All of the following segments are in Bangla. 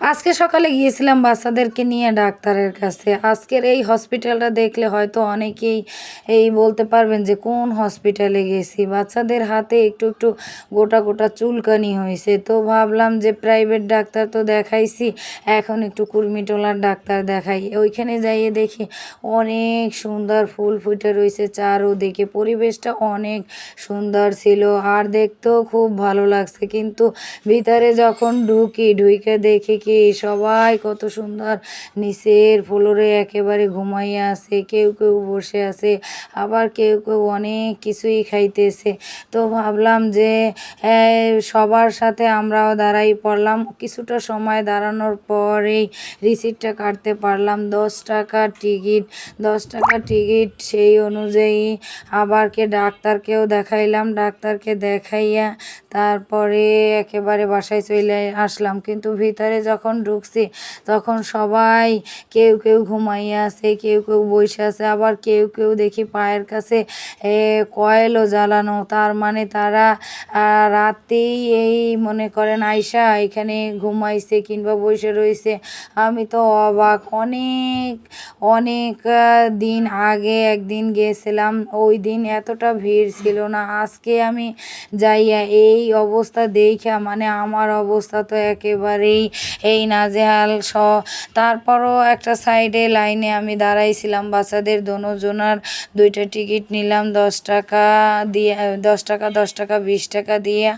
আজকে সকালে গিয়েছিলাম বাচ্চাদেরকে নিয়ে ডাক্তারের কাছে। আজকের এই হসপিটালটা দেখলে হয়তো অনেকেই এই বলতে পারবেন যে, কোন হসপিটালে গেছি? বাচ্চাদের হাতে একটু একটু গোটা গোটা চুলকানি হয়েছে। তো ভাবলাম যে, প্রাইভেট ডাক্তার তো দেখাইছি, এখন একটু কুর্মিটোলার ডাক্তার দেখাই। ওইখানে যাইয়ে দেখি অনেক সুন্দর ফুল ফুটে রয়েছে চারোদিকে। পরিবেশটা অনেক সুন্দর ছিল আর দেখতেও খুব ভালো লাগছে। কিন্তু ভিতরে যখন ঢুকি ঢুকে দেখি কি সবাই কত সুন্দর। নিচের ফ্লোরে একেবারে ঘুমাইয়া আছে, কেউ কেউ বসে আছে, আবার কেউ কেউ অনেক কিছুই খাইতেছে। তো ভাবলাম যে সবার সাথে আমরাও দাঁড়াই পড়লাম। কিছুটা সময় দাঁড়ানোর পরেই রিসিপ্টটা কাটতে পারলাম। দশ টাকার টিকিট, দশ টাকার টিকিট সেই অনুযায়ী আবার কে ডাক্তারকেও দেখাইলাম। ডাক্তারকে দেখাইয়া তারপরে একেবারে বাসায় চলে আসলাম। কিন্তু ভিতরে যখন ঢুকছি, তখন সবাই কেউ কেউ ঘুমাইয়া আছে, কেউ কেউ বসে আছে, আবার কেউ কেউ দেখি পায়ের কাছে কয়েলও জ্বালানো। তার মানে তারা রাতেই এই মনে করেন আইসা এখানে ঘুমাইছে কিংবা বসে রয়েছে। আমি তো অবাক, অনেক অনেক দিন আগে একদিন গিয়েছিলাম ওই দিন এতটা ভিড় ছিল না। আজকে আমি যাইয়া এই অবস্থা দেখা মানে আমার অবস্থা তো একেবারেই এই নাজেহাল স। তারপরও একটা সাইডে লাইনে আমি দাঁড়াইছিলাম, বাচ্চাদের দোনোজনার দুইটা টিকিট নিলাম, দশ টাকা দিয়ে, দশ টাকা দশ টাকা, বিশ টাকা দিয়ে।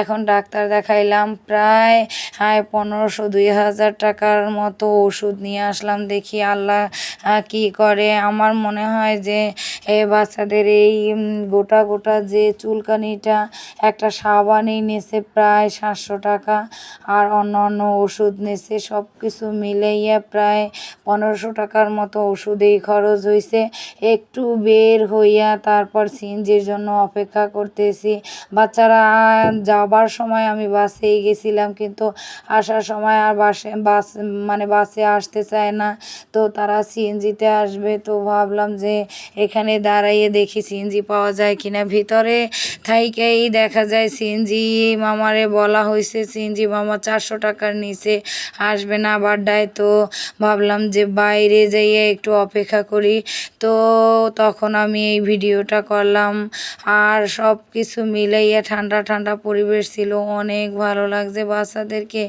এখন ডাক্তার দেখাইলাম, প্রায় হ্যাঁ পনেরোশো, দুই হাজার টাকার মতো ওষুধ নিয়ে আসলাম, দেখি আল্লাহ কি করে। আমার মনে হয় যে বাচ্চাদের এই গোটা গোটা যে চুলকানিটা, একটা সাবানই নেছে প্রায় সাতশো টাকা, আর অন্য অন্য ওষুধ নেছে সব কিছু মিলাইয়া প্রায় পনেরোশো টাকার মতো ওষুধেই খরচ হয়েছে একটু বের হইয়া তারপর সিএনজির জন্য অপেক্ষা করতেছি। বাচ্চারা যাবার সময় আমি বাসেই গেছিলাম, কিন্তু আসার সময় আর বাসে, বাস মানে বাসে আসতে চায় না। তো তারা সিএনজিতে আসবে। তো ভাবলাম যে এখানে দাঁড়াইয়ে দেখি সিএনজি পাওয়া যায় কিনা। ভিতরে থাইকেই দেখা যায় সিএনজি মামারে বলা হয়েছে সিএনজি মামা চারশো টাকার নিচে আসবে না বাড্ডায়। তো ভাবলাম যে বাইরে যাইয়ে একটু অপেক্ষা করি। তো তখন আমি এই ভিডিওটা করলাম। আর সব কিছু মিলাইয়া ঠান্ডা ঠান্ডা পরিবেশ ছিল, অনেক ভালো লাগছে। বাচ্চাদেরকে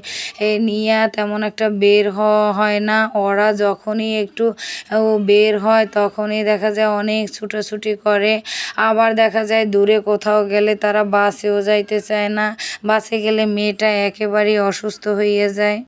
নিয়ে তেমন একটা বের হওয়া হয় না। ওরা যখনই একটু বের হয় তখনই দেখা যায় অনেক ছুটোছুটি করে। আবার দেখা যায় দূরে কোথাও গেলে তারা বাসেও যাইতে চায় না। বাসে গেলে মেয়েটা একেবারেই অসুস্থ হয়ে যায়।